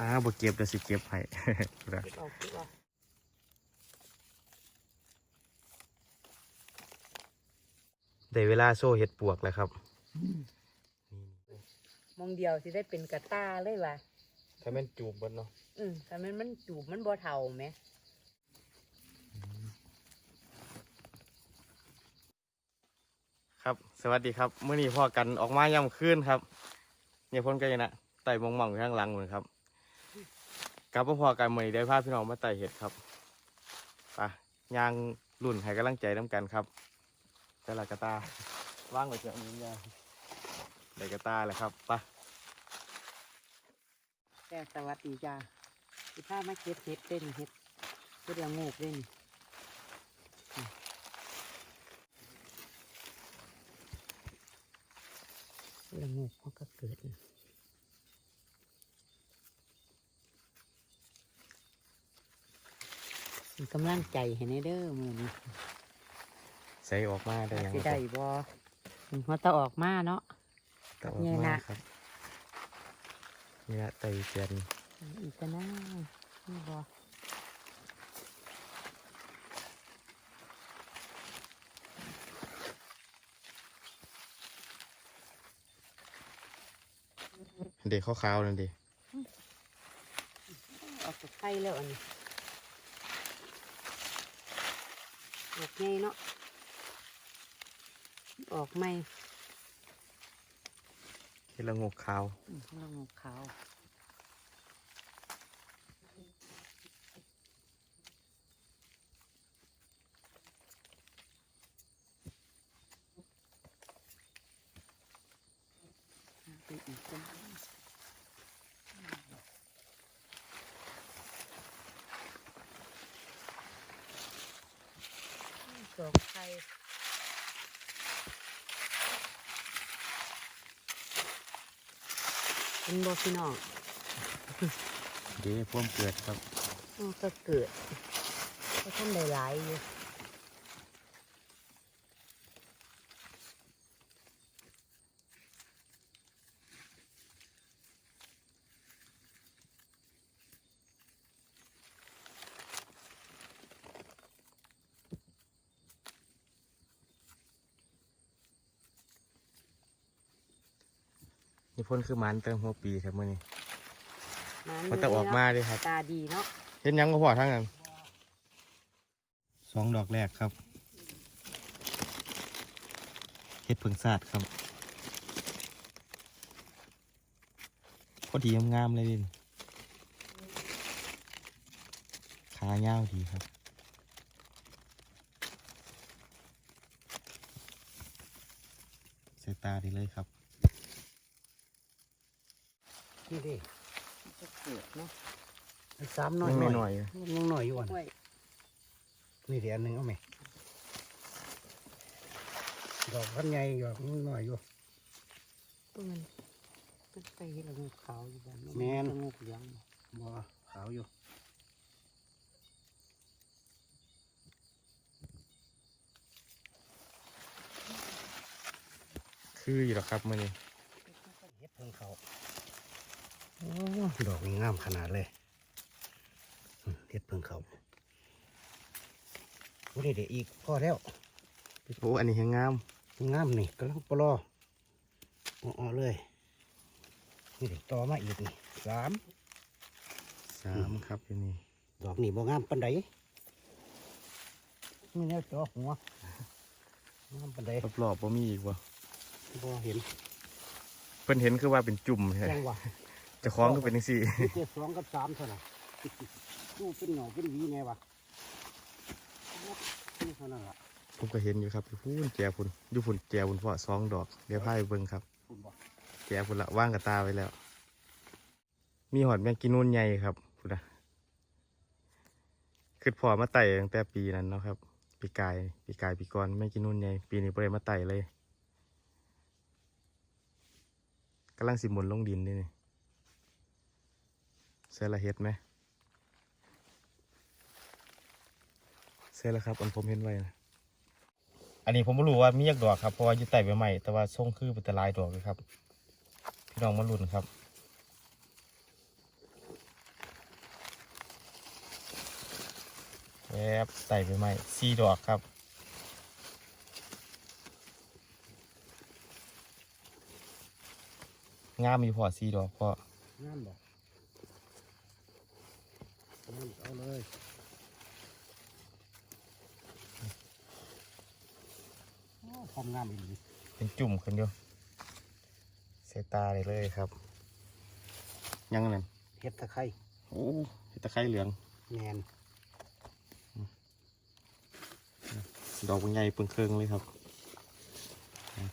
อ้าบ่เก็บเดี๋ยวสิเก็บให้เก็บเอาเก็บเอาได้เวลาโซ่เห็ดปวกแล้วครับมองเดียวสิได้เป็นกระต้าเลยว่ะถ้าแม่นจูบเบิดเนาะอืมแต่มันมันจูบมันบ่เท่าไหมครับ สวัสดีครับเมื่อนี้พ่อกันออกมาย่ำคืนครับเนี่ยพ้นกันนะไต่มองมองอยู่ข้างหลังเหมือนครับ กลับมาพอกันมื่อนี้ได้พาพี่น้องมาไต่เห็ดครับไปยางรุ่นให้กำลังใจน้ำกันครับแต่ละกระตาว่างไว้เจ้านี้ยางได้กระตาแหละครับไปแต่สวัสดีจ้าสิพามาเก็บเห็ดเล่นเห็ดเห็ดละโงกเล่นอืมเห็ดละโงกเขาก็เกิดนะ กำลังใจให้ในเด้อมือนี้ใส่ออกมาได้ยังสิได้บ่มันตะออกมาเนาะแต่ออกเนี่ยมานะครับเนี่ยไต่เจียนอีกก็น่านี่บ่เด็กขาวๆนั่นดิออกจากไข่แล้วอันนี้ออก ไงเนาะออกไหมเห็ดละงกขาวอืมเรางอกขาวไปอีกกัน ดอกไข่เป็นบอพี่น้องเดี๋ยวพ่วมเกิดครับมันก็เกิดก็ท่านได้หลายอยู่ พ่นคือหมันเติมหัวปีครับมื่อนี้มัมันจะออกมาเลยครับตาดีเนาะเห็นหยังก็พอทั้งนั้นสองดอกแรกครับเห็ดผึ่งศาสตร์ครับพอดีงามๆเลยดินขาเงาวดีครับใส่ตาดีเลยครับ นี่ดิมันจะเกิดเนาะอันสามหน่อยไม่หน่อยยังหน่อยอยู่อะกล้วยนี่เดี๋ยวอันหนึ่งเอาไหมดอกพันใหญ่ดอกมันหน่อยอยู่ ตัวมันมันไปเห็นละงูขาวอยู่บ้านแม่น ละงูเหลืองบ่ขาวอยู่คืออยู่หรอกครับมื่อนี้เฮ็ดเพิ่งเขาโอ้ ดอกนี่งามขนาดเลยอืมเฮ็ดเพิ่งเขาโอ้นี่เดี๋ยวอีกพอแล้วโอ้อันนี้ยังงามงามนี่กำลังปลออ่อๆเลยนี่เดี๋ยวต่อมาอีกนี่สามสามครับอยู่นี่ดอกนี่บ่งามปันใดนี่แนวจ่อหัวงามปันใดรอบๆบ่มีอีกวะบ่เห็นเพิ่นเห็นคือว่าเป็นจุ่มใช่แจ้งว่าเจะคล้าของก็เป็นจังซี่มีเจ็ดสองกับสามเท่านั้นดูเป็นเหงาเป็นหวีไงวะนี่เท่านั้นล่ะผมก็เห็นอยู่ครับอยู่พุ่นแจพุ่นอยู่พุ่นแจพุ่นเพาะสองดอกเดี๋ยวพาไปเบิ่งครับคุณบอกแจพุ่นละว่างกับตาไว้แล้ว มีหอดแมงกินนูนใหญ่ครับพุ่นนะคือพอมาไต่ตั้งแต่ปีนั้นเนาะครับ ปีกายปีกายปีก่อนแมงกินนูนใหญ่ปีนี้บ่ได้มาไต่เลยกำลังสิหมุนลงดินนี่นี่ เสร็จละเห็ดไหมเสร็จแล้วครับอันผมเห็นไว้นะอันนี้ผมไม่รู้ว่ามียกดอกครับเพราะว่าอยู่ใต้ใหม่แต่ว่าส่งคือเป็นตลายดอกเลยครับ พี่น้องมาลุ้นครับแอบไต่ไปใหม่สี่ดอกครับงามอยู่พอสี่ดอกพองามดอกามเอาเลยโอ้ความงามอีหลีเป็นจุ่มขึ้นอยู่เสยตาเลยเลยครับ ยังนั่นเฮ็ดตะไคร้โอ้เห็ดตะไคร้เหลืองแมนดอกใหญ่เปิงเครื่องเลยครับ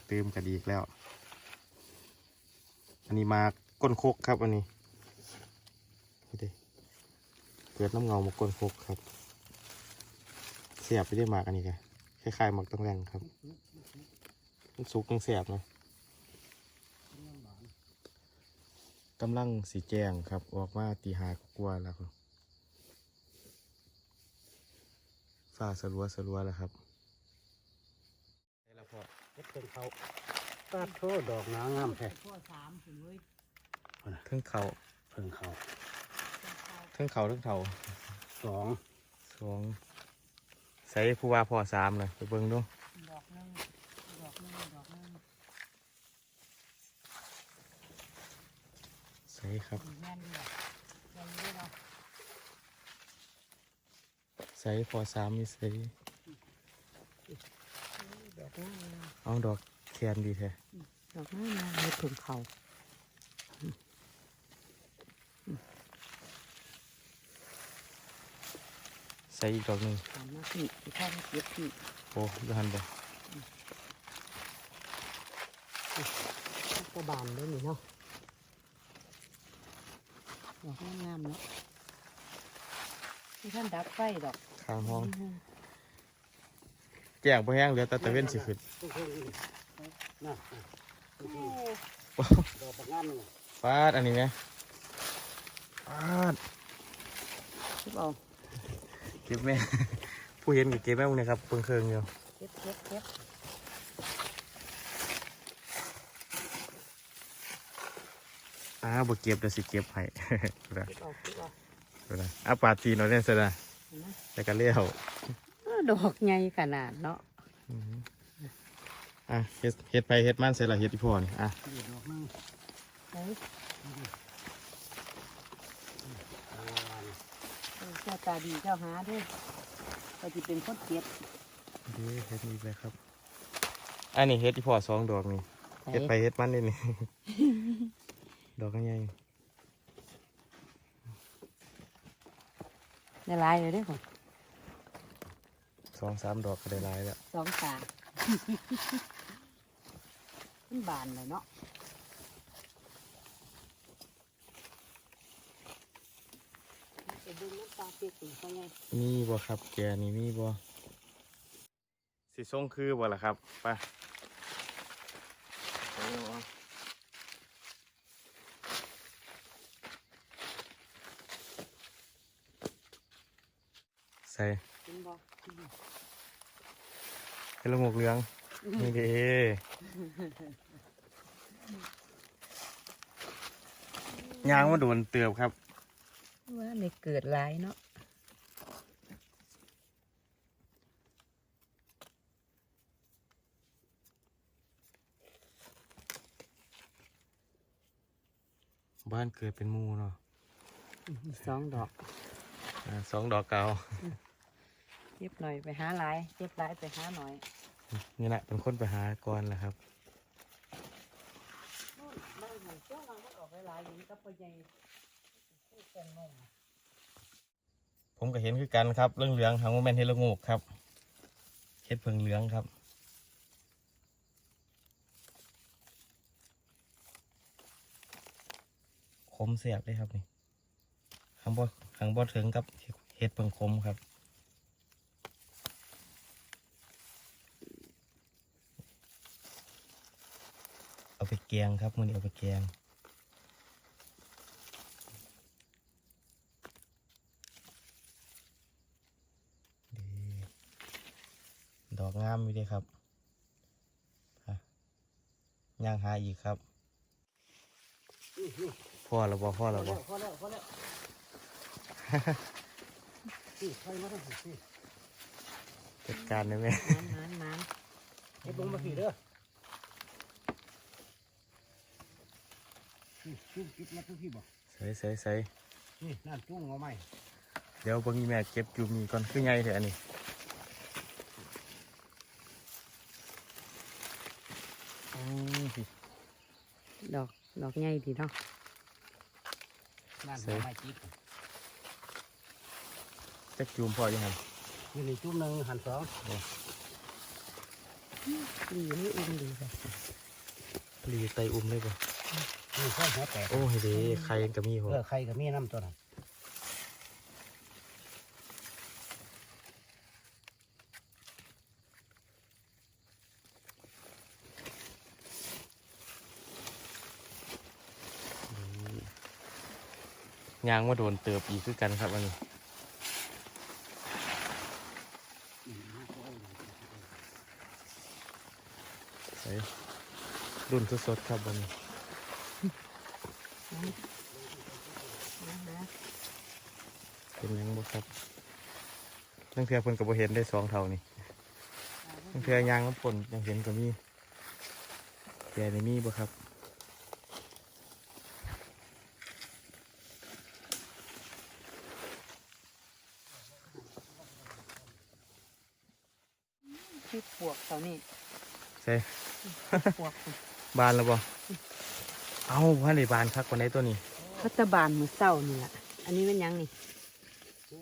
เติมกระดีกแล้ว อันนี้มาก้นโคกครับอันนี้นี่ดิ เกิดน้ำเงามาก้นโคกครับ เสียบไปได้หมากอันนี้กันคล้ายๆหมากต้องแรงครับ มันสุกยังเสียบนะกำลังสีแจงครับ ออกมาตีหากลัวาแล้วครับฟ้าสลัวสลัวแล้วครับได้แล้วพอเฮ็ดเพิ่งเขาตาโทดอกงามงามแท้พ่อสามถึงเลยเทั้งเขาเพิ่งเขาเทั้งเขาเทั้งเขาสองสองใส่ผู้ว่าพอสามเลยไปเบิ่งดูดอกหนึงดอกหนึงดอกหนึงใส่ครับแม่นดีอะแม่นดีเนาะใส่พอสามนี่ใส่ดอกหนึงเอาดอกแคนดีแท้ดอกหนึงนะให้ถึงเขา ส่อีกดอกหนึ่งสามนาทีที่ข้ามาเก็บที่โอ้ยหันบ่ก็บานด้วยนี่เนาะดอกงามๆเนาะที่ท่านดับไฟดอกข้างห้อง แจ้งพอแห้งเหลือแต่ตะเว้นสิขึ้นเพิ่งเพิ่งนี่น่ะน่ะเพิ่งเพิ่งดอกบักงามนี่ฟาดอันนี้ไหมฟาดคิดเอา เก็บแม่ ผู้เห็นก็เก็บแม่พวกนี้ครับเพิ่งเครื่องอยู่เก็บเก็บเก็บอ้าบ่เก็บเดี๋ยวสิเก็บให้ดูนะเก็บเอาเก็บเอาดูนะอะปาดตีนเอาเนี่ยซะนะเห็นไหมแล้วก็เลี้ยวอ้าวดอกใหญ่ขนาดเนาะ อืมอะเฮ็ดเฮ็ดไปเฮ็ดมันเสร็จและเฮ็ดอีพอนี่อะนี่ดอกนึง เฮ้ย อ่า เออเจ้า ตาดีเจ้าหาเด้วยก็จะเป็นคนเก็บเด้เฮ็ดนี่ไปครับ อันนี้เฮ็ดอีพอสองดอกนี่เฮ็ดไปเฮ็ดมันนี่นี่ ดอกใหญ่ได้หลายเลยเด้อผมสองสามดอกก็ได้หลายแล้วสองตามันบานเลยเนาะไปดูน้ำ ตาเปียกถึงเขาไงมีบ่ครับแกนี่มีบ่สิส่งคือบ่ล่ะครับไปเอาเอาใส่เป็นบ่เป็นละงกเหลืองนี่เด้ยางมาโดนเตือบครับ ว่าเลยเกิดหลายเนาะบ้านเกิดเป็นหมูเนาะสองดอกอ่าสองดอกเก่าเจ็บหน่อยไปหาหลายเจ็บหลายไปหาหน่อย นี่แหละเป็นคนไปหาก่อนแหละครับบ้านของเจ้าเราก็ออกหลายๆอย่างนี้ก็พอใหญ่ ผมก็เห็นคือกันครับเรื่องเหลืองหางโมเมนเฮลโงกครับเฮ็ดเพิงเหลืองครับคมเสียบเลยครับนี่หางบอหางบอถึงกับเฮ็ดเพิงคมครับเอาไปแกงครับมันเอาไปแกง ดีด อกงามอยู่เด้ครับฮะย่างหาอีกครับนี่นี่พ่อเราบ่พ่อพอเราบ่แล้วพอแล้วพอแล้วนี่ใครมาได้สิจัดการได้ไหมมันมันมันเก็บลงมาพี่เด้อนี่จุ้งเก็บมาทุกพี่บอกใส่ใส่ใส่นี่นั่นจุ้งเอาไหมเดี๋ยวเบิ่งอีแม่เก็บอยู่มีก่อนคือไงเถอะอันนี้อืมพี่ ดอกดอกใหญ่ดีเนาะนั่นใส่เอาไหมจิ๊กจักจูมพอยังไงนี่นี่จุ้งหนึ่งหันสองดีนี่อุ้มดีเลยรีไตอุ้มเลยป่ะนี่ข้อหัวแตกโอ้ยเด้ใครยังก็มีหัวเออใครก็มีน้ำตัวนั้น ยางว่าโดนเติบอีกคือกันครับอันนี้ใส่รุ่นสดๆครับอันนี้เป็นยังบ่ครับนั่งเทือเพิ่นก็บ่เห็นได้สองเท่านี่นั่งเทือยางน้ำปนยังเห็นก็มีแกในมีบ่ครับ ที่ปวกเขานี่ ใช่ ปวก บานแล้วบ่เอ้าพันได้บานคักกว่าไหนตัวนี้เขาจะบานมือเศร้านี่แหละอันนี้เป็นหยังนี่โอ้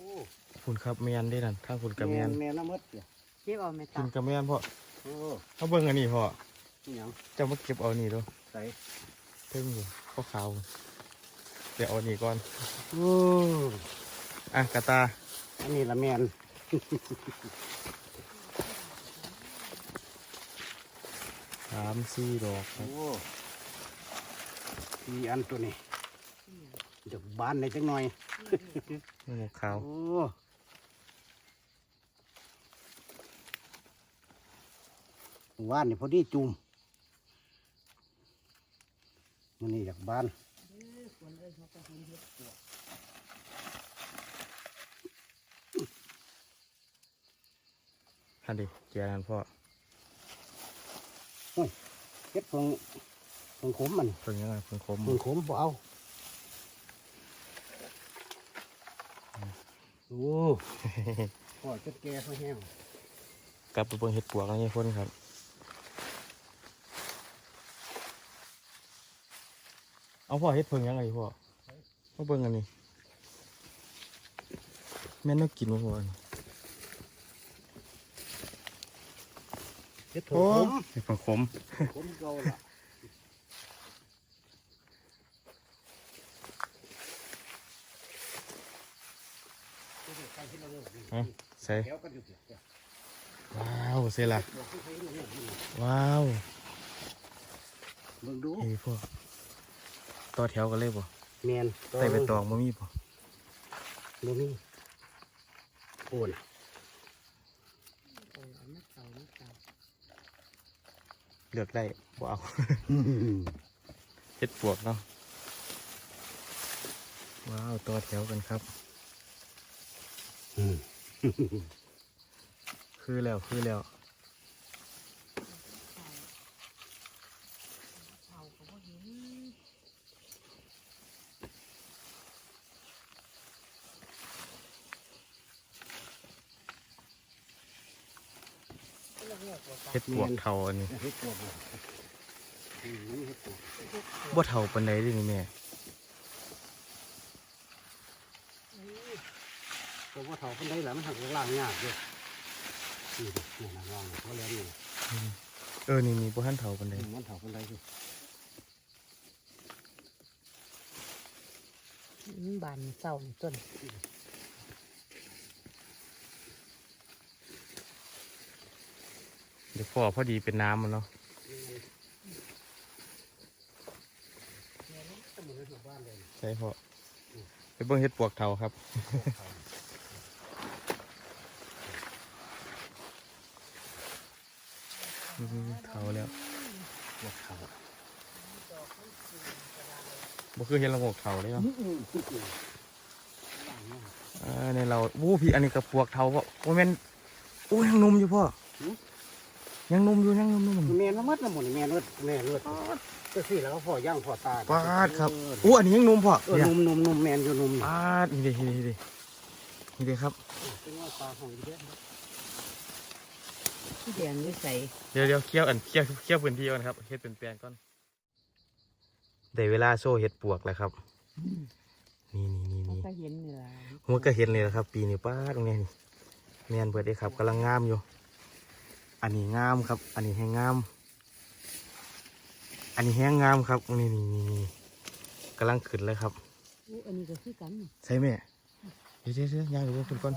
คุณครับแมนได้นั่นทางคุณกับแมนแม่น้ำมดเดียวเก็บเอาไหมคุตาณกับแมนพ่อโอ้เขาเบิ่งอันนี้พ่อนี่หยังเจ้ามาเก็บเอานี่ดูใส่เพิ่งอยู่ขาวขาวๆเดี๋ยวเอานี่ก่อนโอ้อะกระตาอันนี้ละแมน สามสี่ดอกครัโอ้บมีอันตัวนี้เดี๋ยวบานในจังหน่อยนี่หมวกขาวโอ้ว่านนี่พอดีจุ่มมันนี่อยากบานอันดิเกียร์นั่นพ่อ เก็บเพิ่งเพิ่งขมมันเพิ่งยังไงเพิ่งคมเพิ่งขมบ่เอาโอ้พ่อจะแก่เขาแห้งกลับไปเบิ่งเห็ดปวกแล้วนี่พ่นครับเอาพ่อเห็ดเพิ่งยังไงพ่อมาเบิ่งอันนี้แม่นต้องกินบ่พ่ออันนี้ เก็บเพิ่งโอ้ขมเห็ดเพิ่งขมขมเก่าละฮะใส่แถวกันอยู่เดียวว้าวเสร็จละบอกให้ใครเรื่องนี้ว้าวเบิ่งดูเฮ้ยพ่อต่อแถวกันเลยป่ะแมนใส่ใบตองบ่มีป่ะดูนี่โอน โอ้ยเอามาเต่ามาเต่า เลือกได้บ่เอาเฮ็ดปวกเนาะว้าวต่อแถวกันครับอืมคือแล้วคือแล้ว เต่าก็บ่เห็น เฮ็ด ปวกเท่าอันนี้เฮ็ดตัวบ่อืมนี่เฮ็ดตัวบ่เท่าปานใดเดินี่แม่ตัวว่าเถาคนใดล่ะมันหักล่างยากเด้อนี่ดินี่นะล่างเขาเลี้ยงนี่เออนี่นี่บ่ทันเท่าปานใดมันเถาคนใดอยู่อืมบานมือเศร้านี่ต้น ดี๋ยวพ่อพอดีเป็นน้ำมันเนาะใช่พ่อไปเบิ่งเฮ็ดปวกเทาครับเทาแล้วพวกเขาบ่คือเฮ็ดละงกเทาเลยเนาะอืมอืมอืมอ่าในเราวู้พี่อันนี้กับปวกเทาบ่บ่แม่นอ้ยยังนุ่มอยู่พ่อ ยังหนุ่มอยู่ยังหนุ่มหนุ่มแม่นมัดละหมดแม่นวดแม่นวดก็สิแล้วก็พอย่างพอตาปาดครับเอออู้อันนี้ยังหนุ่มพ่อเออเนี่ยนุ่มนุ่มนุ่มแม่นอยู่นุ่มปาดนี่เดินี่เดินี่เดินี่เดิครับเป็นว่าปลาหอยเยอะนะที่แดงด้วยใส่เดี๋ยวเดี๋ยวเคี่ยวอันเคี่ยวเคี่ยวพื้นที่ก่อนครับเฮ็ดเป็นแปลงก่อนได้เวลาโซ่เฮ็ดปวกแล้วครับนี่นี่นี่เขานี่ก็เห็นนี่ล่ะหัวก็เห็นเลยนะครับ ปีนี้ป้าตรงนี้นี่แมนเบิดเลยครับกำลังงามอยู่ อันนี้งามครับ อันนี้แห้งงาม อันนี้แห้งงามครับนี่นี่นี่นี่กำลังขึ้นเลยครับอู้อันนี้ก็คือกันนี่ใช่ไหมเดี๋ยวเดี๋ยวเดี๋ยวยางดูคุณก่อน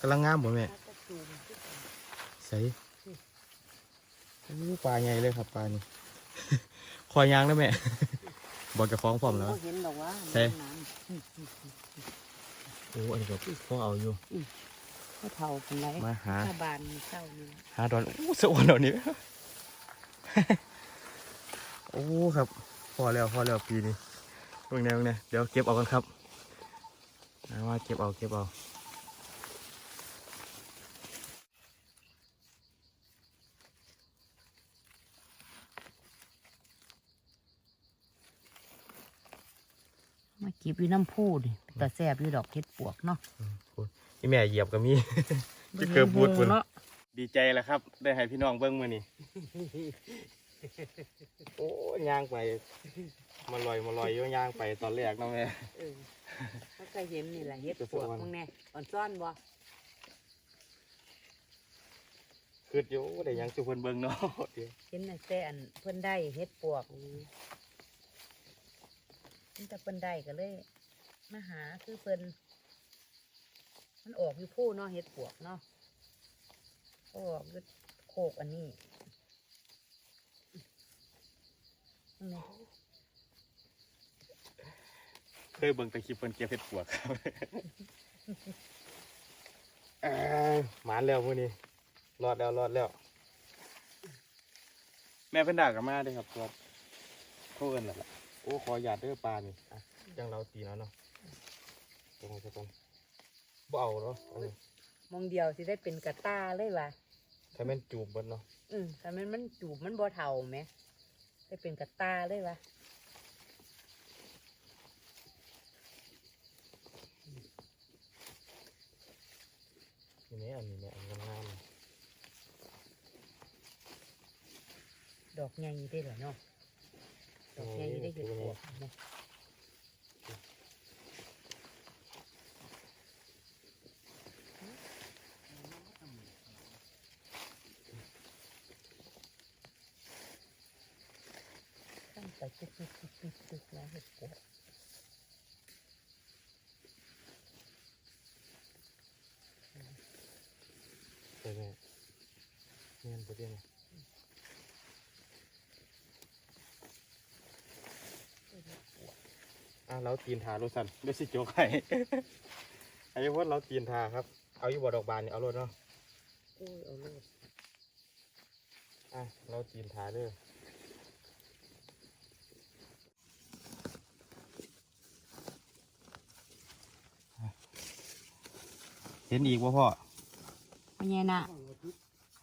กำลังงามบ่แม่ตะตูมคือกันใส่โอ้ปลาใหญ่เลยครับปลานี่ คอยยางได้แม่ บอกจะคล้องพร้อมแล้วเขาเห็นดอกว่าใช่ น้ำอืมอืมอืมโอ้อันนี้ก็พ่อเอาอยู่เขาเท่าเป็นไรมาหาถ้าบานเศร้านี่หาดอนอู้สะอวนเดี๋ยวนี้โอ้ครับ พอแล้วพอแล้วปีนี้เบิ่งแนวเนี่ยเดี๋ยวเก็บเอากันครับนะว่าเก็บเอาเก็บเอา มากีบอยู่น้ำพูดิแต่แซ่บอยู่ดอกเห็ดปวกเนาะพี่แม่เหยียบก็มีจะเกิดบูดพุ่นเนาะดีใจแล้วครับ ได้ให้พี่น้องเบิ้งมือนี่โอ้ย่างไปมาลอยมาลอยอยู่ย่างไปตอนแรกเนาะแม่เออเขาก็เห็นนี่แหละเห็ดจะปวกสวรรค์มึงแน่อ่อนซ่อนบ่คืออยู่ได้หยังสุเพิ่นเบิ้งเนาะเดี๋ยวเห็นแต่แต่อันเพิ่นได้เห็ดปวก เห็นแต่เพิ่นได้ก็เลยมาหาคือเพิ่นมันออกอยู่ผู้เนาะเห็ดปวกเนาะออกอยู่โคกอันนี้นั่เคยเบิ่งแต่คลิปเพิ่นเก็บเห็ดปวกครับอ้ยหมานแล้วมื้อนี้รอดแล้วรอดแล้ว แม่เพิ่นด่ากับมาเด้อครับตัวโทษกันแหละล่ะ โอ้ขอหยาดเด้อปลานี่อะจังเราตีแล้วเนาะตรงไปตรงบ่เอาเนาะอันนี้มองเดียวสิได้เป็นกระต้าเลยว่ะถ้าแม่นจูบเบิดเนาะอืมแต่มันมันจูบมันบ่เท่าไหมได้เป็นกระต้าเลยว่ะนี่แม่อันนี้แม่อันงามๆนี่ดอกใหญ่ได้เหรอเนาะ ดอกใหญ่ได้เห็ดปวกเนาะตั้งแต่ตึกตึกตึกตึกตึกแล้วเห็ดปวกใช่แม่แม่นบ่เด้นะ อะเราตีนทาโรสันเดี๋ยวสิโจกให้ไอ้พวกเราตีนทาครับ เอาอยู่บ่ดอกบานนี่เอารถเนาะอุ้ยเอาเลยอะเราตีนทาเด้อเห็นอีกบ่พ่อไม่ใช่น่ะ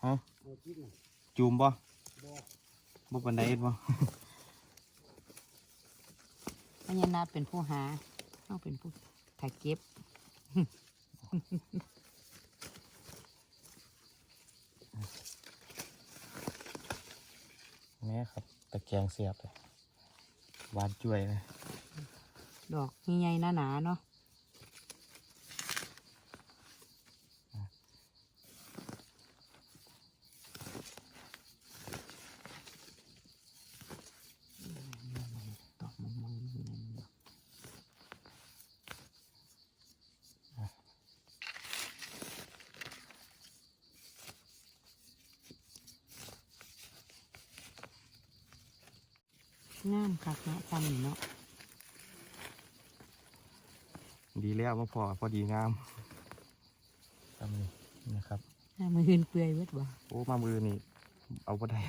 ฮะเอาจิ้มน่ะจูมบ่บ่บ่ปันไดเอ็ดบ่ ไม่ใช่น่ะเป็นผู้หาเขาเป็นผู้ถ่ายเก็บแม่ครับตะแกรงเสียบเลยหวานจ่วยเลยดอกใหญ่ๆหนาๆเนาะดอกมะม่วงนี่นะงามคักเนาะจำนี่เนาะ ดีแล้วมาพ อพอดีงามทำนี่นะครับหน้ามือเหืนเปื่อยเวดบ่โอ้มามือนี่ เอาบ่ได้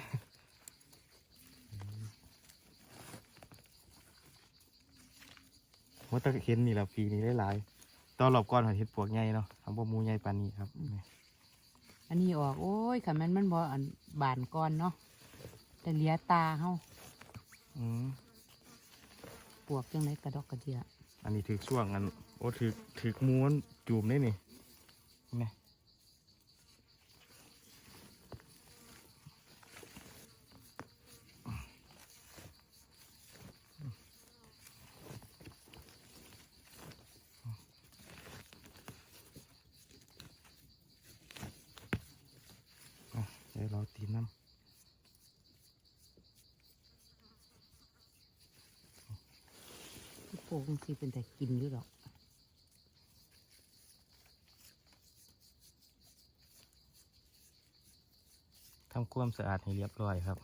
ว่าแตะเห็นนี่แหละปีนี้ได้หลายๆตอนรอบก่อนเห็นเห็ดปวกใหญ่เนาะทำบ่หมูใหญ่ปานนี้ครับนี่อันนี้ออก โอ้ยขันมันมันบ่อันบานก่อนเนาะแต่เหลียตาเฮาอืมปวกจังไรกระดอกกระเดียอันนี้ถือช่วงอัน โอ้ถือถือม้วนจูมได้นี่นี่อะเดี๋ยวเราตีน้ำโปกสิเป็นแต่กินอยู่ดอกำความสะอาดให้เรียบร้อยครับ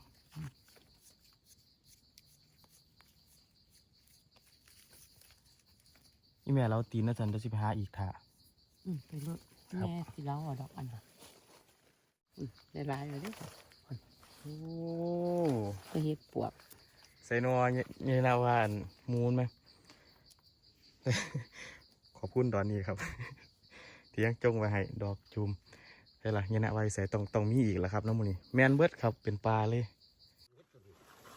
อีแม่เราตีนนะจันจะสิไปหาอีกท่าอืมไปรถครับแม่สิเล้าเอาดอกอันน่ะอุ้ยได้หลายเลยเด้อโอ้ก็เฮ็ดปวกใส่นัวเนี่ยเนี่ยนาว่าอันมูนไหม ขอบคุณตอนนี้ครับที่ยังจงไว้ให้ดอกจุม ใช่ละเนี่ยนะไว้ใส่ต้องต้องมีอีกแล้วครับน้ำมันนี่แมนเบิดครับเป็นปลาเลย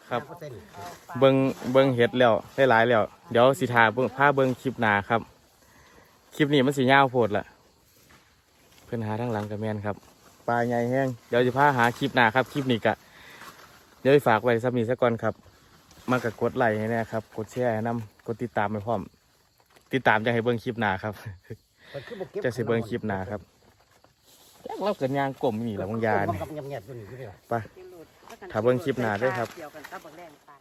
ครับเบิงเบิงเห็ดแล้วได้หลายแล้ว เดี๋ยวสิทาเบิ่งผ้าเบิงคลิปหนาครับ คลิปนี้มันสียาวโพดละเพื่อนหาทั้งหลังกับแมนครับปลาใหญ่แห้งเดี๋ยวจะพาหาคลิปหนาครับคลิปนี้กะเดี๋ยวไปฝากไว้สักนิดสักก่อนครับ มากกกดไลค์ให้แน่ครับกดแชร์ให้นำกดติดตามไปพร้อม ติดตามจะให้เบิ่งคลิปหนาครับจะสิเบิ่งคลิปหนาครับ แล้วเราเกิดยางกลมนี่แหละบางยาเนี่นี่ยเงียบๆอยู่นี่อยู่นี่ล่ะไปถ้าเบิ่งคลิปหน้าเด้อครับ เกี่ยวกันกับบักแรงปาก